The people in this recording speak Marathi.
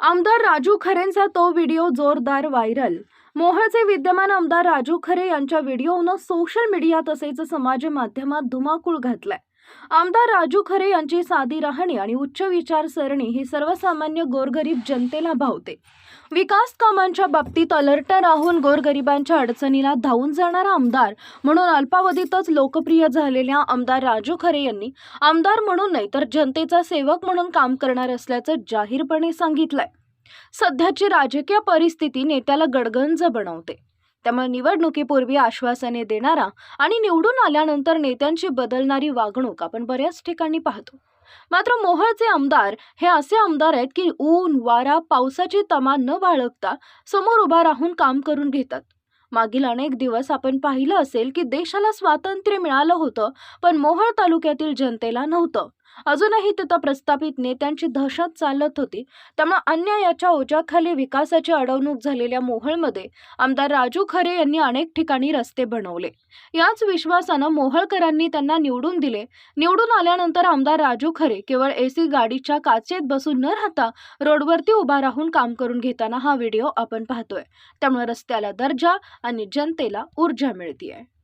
आमदार राजू खरेंचा तो व्हिडिओ जोरदार व्हायरल. मोहळचे विद्यमान आमदार राजू खरे यांच्या व्हिडिओनं सोशल मीडिया तसेच समाज माध्यमात धुमाकूळ घातलाय. आमदार राजू खरे यांची साधी राहणी आणि उच्च विचारसरणी ही सर्वसामान्य गोरगरीब जनतेला भावते. विकास कामांच्या बाबतीत अलर्ट राहून गोरगरिबांच्या अडचणीला धावून जाणारा आमदार म्हणून अल्पावधीतच लोकप्रिय झालेल्या आमदार राजू खरे यांनी आमदार म्हणून नाही तर जनतेचा सेवक म्हणून काम करणार असल्याचं जाहीरपणे सांगितलंय. सध्याची राजकीय परिस्थिती नेत्याला गडगंज बनवते. त्यामुळे निवडणुकीपूर्वी आश्वासने देणारा आणि निवडून आल्यानंतर नेत्यांची बदलणारी वागणूक आपण बऱ्याच ठिकाणी पाहतो. मात्र मोहळचे आमदार हे असे आमदार आहेत की ऊन वारा पावसाची तमा न बाळगता समोर उभा राहून काम करून घेतात. मागील अनेक दिवस आपण पाहिलं असेल की देशाला स्वातंत्र्य मिळालं होतं पण मोहळ तालुक्यातील जनतेला नव्हतं. अजूनही तिथं प्रस्थापित नेत्यांची दहशत चालत होती. त्यामुळे अन्यायाच्या ओझ्याखाली विकासाची अडवणूक झालेल्या मोहोळमध्ये आमदार राजू खरे यांनी अनेक ठिकाणी रस्ते बनवले. याच विश्वासानं मोहोळकरांनी त्यांना निवडून दिले. निवडून आल्यानंतर आमदार राजू खरे केवळ एसी गाडीच्या काचेत बसून न राहता रोडवरती उभा राहून काम करून घेताना हा व्हिडिओ आपण पाहतोय. त्यामुळे रस्त्याला दर्जा आणि जनतेला ऊर्जा मिळतीये.